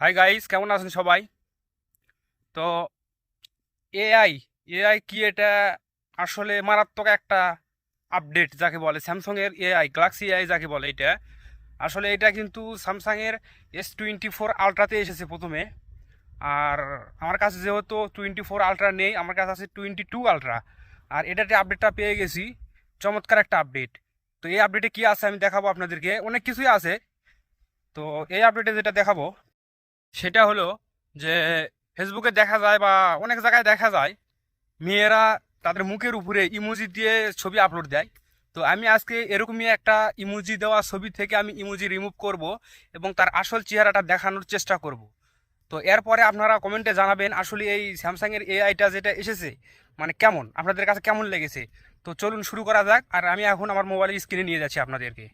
Hi guys কেমন আছেন সবাই? তো এআই এআই কি এটা আসলে মারাত্মক একটা আপডেট যাকে বলে? স্যামসাংয়ের এআই গ্যালাক্সি এআই যাকে বলে এটা। আসলে এটা কিন্তু স্যামসাংয়ের এস টোয়েন্টি ফোর আলট্রাতে এসেছে প্রথমে। আর আমার কাছে যেহেতু টোয়েন্টি ফোর আলট্রা নেই, আমার কাছে আছে টোয়েন্টি টু আলট্রা আর এটাতে আপডেটটা পেয়ে গেছি। চমৎকার একটা আপডেট তো এই আপডেটে কি আছে আমি দেখাবো আপনাদেরকে? অনেক কিছুই আছে। তো এই আপডেটে যেটা দেখাবো সেটা হলো যে ফেসবুকে দেখা যায় বা অনেক জায়গায় দেখা যায়, মেয়েরা তাদের মুখের উপরে ইমোজি দিয়ে ছবি আপলোড দেয়। তো আমি আজকে এরকমই একটা ইমোজি দেওয়া ছবি থেকে আমি ইমোজি রিমুভ করব এবং তার আসল চেহারাটা দেখানোর চেষ্টা করব। তো এরপরে আপনারা কমেন্টে জানাবেন আসলে এই স্যামসাংয়ের এআইটা যেটা এসেছে মানে কেমন? আপনাদের কাছে কেমন লেগেছে? তো চলুন শুরু করা যাক। আর আমি এখন আমার মোবাইলের স্ক্রিনে নিয়ে যাচ্ছি আপনাদেরকে।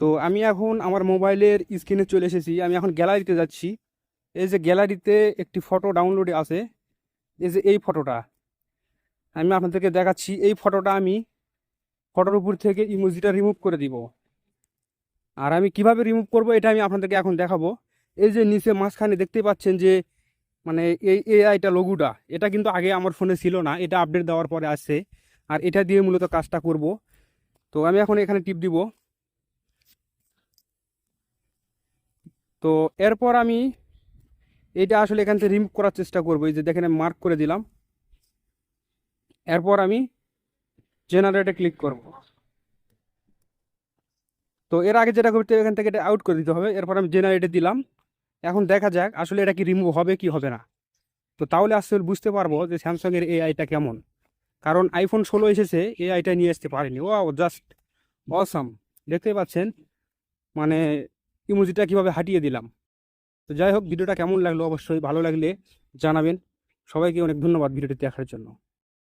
তো আমি এখন আমার মোবাইলের স্ক্রিনে চলে এসেছি। আমি এখন গ্যালারিতে যাচ্ছি। এই যে গ্যালারিতে একটি ফটো ডাউনলোডে আছে। এই যে এই ফটোটা। আমি আপনাদেরকে দেখাচ্ছি। এই ফটোটা আমি ফটোর উপর থেকে ইমোজিটা রিমুভ করে দিব। আর আমি কীভাবে রিমুভ করব এটা আমি আপনাদেরকে এখন দেখাবো। এই যে নিচে মাঝখানে দেখতে পাচ্ছেন যে মানে এই এআইটা লঘুটা। এটা কিন্তু আগে আমার ফোনে ছিল না। এটা আপডেট দেওয়ার পরে আসছে। আর এটা দিয়ে মূলত কাজটা করব। তো আমি এখন এখানে টিপ দিব। তো এরপর আমি এটা আসলে এখান থেকে রিমুভ করার চেষ্টা করব। এই যে দেখেন, আমি মার্ক করে দিলাম। এরপর আমি জেনারেটে ক্লিক করব। তো এর আগে যেটা করতে এখান থেকে এটা আউট করে দিতে হবে। এরপর আমি জেনারেটে দিলাম। এখন দেখা যাক, আসলে এটা কি রিমুভ হবে, কি হবে না। তো তাহলে আসলে বুঝতে পারব যে স্যামসাংয়ের এআইটা কেমন। কারণ আইফোন ষোলো এসেছে এ এআইটা নিয়ে আসতে পারেনি। ও জাস্ট অসাম দেখতে পাচ্ছেন? মানে ইমোজিটা কীভাবে হাঁটিয়ে দিলাম। তো যাই হোক, ভিডিওটা কেমন লাগল অবশ্যই ভালো লাগলে জানাবেন। সবাইকে অনেক ধন্যবাদ ভিডিওটি দেখার জন্য।